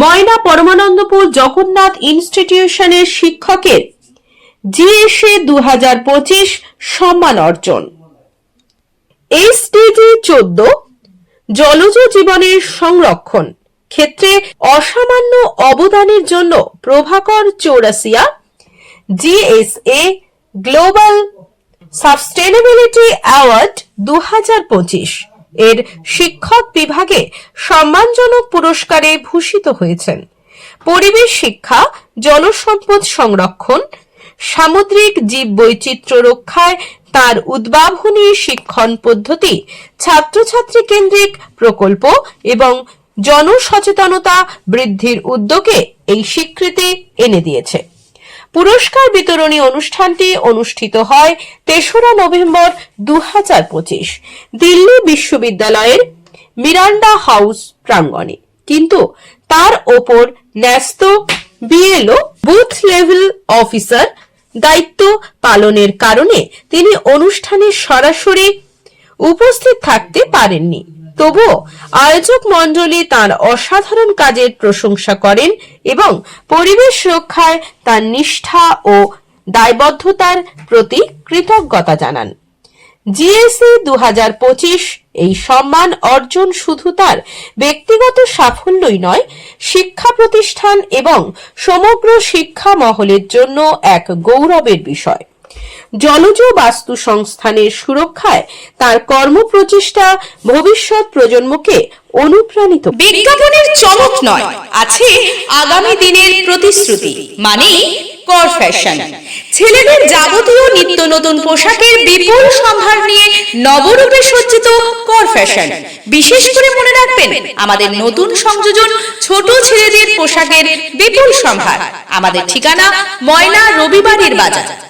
ময়না পরমানন্দপুর জগন্নাথ ইনস্টিটিউশনের শিক্ষকের জিএসএ দু হাজার পঁচিশ সম্মান অর্জন। এসডিজি চোদ্দ, জলজ জীবনের সংরক্ষণ, ক্ষেত্রে অসামান্য অবদানের জন্য Prabhakar Chaurasia GSA global sustainability award দু হাজার পঁচিশ। এর শিক্ষক বিভাগে সম্মানজনক পুরস্কারে ভূষিত হয়েছেন। পরিবেশ শিক্ষা, জলসম্পদ সংরক্ষণ, সামুদ্রিক জীব জীববৈচিত্র্য রক্ষায় তার উদ্ভাবনী শিক্ষণ পদ্ধতি ছাত্রছাত্রী কেন্দ্রিক প্রকল্প এবং জনসচেতনতা বৃদ্ধির উদ্যোগে এই স্বীকৃতি এনে দিয়েছে। পুরস্কার বিতরণী অনুষ্ঠানটি অনুষ্ঠিত হয় তেসরা নভেম্বর দু হাজার পঁচিশ, দিল্লি বিশ্ববিদ্যালয়ের মিরান্ডা হাউস প্রাঙ্গণে। কিন্তু তার ওপর ন্যস্ত বিএলও বুথ লেভেল অফিসার দায়িত্ব পালনের কারণে তিনি অনুষ্ঠানে সরাসরি উপস্থিত থাকতে পারেননি। তবুও আয়োজক মণ্ডলী তার অসাধারণ কাজের প্রশংসা করেন এবং পরিবেশ রক্ষায় তার নিষ্ঠা ও দায়বদ্ধতার প্রতি কৃতজ্ঞতা জানান। জিএসি দু হাজার পঁচিশ এই সম্মান অর্জন শুধু তার ব্যক্তিগত সাফল্যই নয়, শিক্ষা প্রতিষ্ঠান এবং সমগ্র শিক্ষা মহলের জন্য এক গৌরবের বিষয়। জলজ বাস্তু সংস্থানের সুরক্ষায় তার কর্মপ্রচেষ্টা ভবিষ্যৎ প্রজন্মকে অনুপ্রাণিত বিজ্ঞাপনের চমক নয়, আছে আগামী দিনের প্রতিশ্রুতি মানে কর ফ্যাশন ছেলেদের যাবতীয় নিত্য নতুন পোশাকের বিপুল সম্ভার নিয়ে নবরূপে সজ্জিত কর ফ্যাশন বিশেষ করে মনে রাখবেন, আমাদের নতুন সংযোজন ছোট ছেলেদের পোশাকের বিপুল সম্ভার। আমাদের ঠিকানা ময়না রবিবারের বাজার।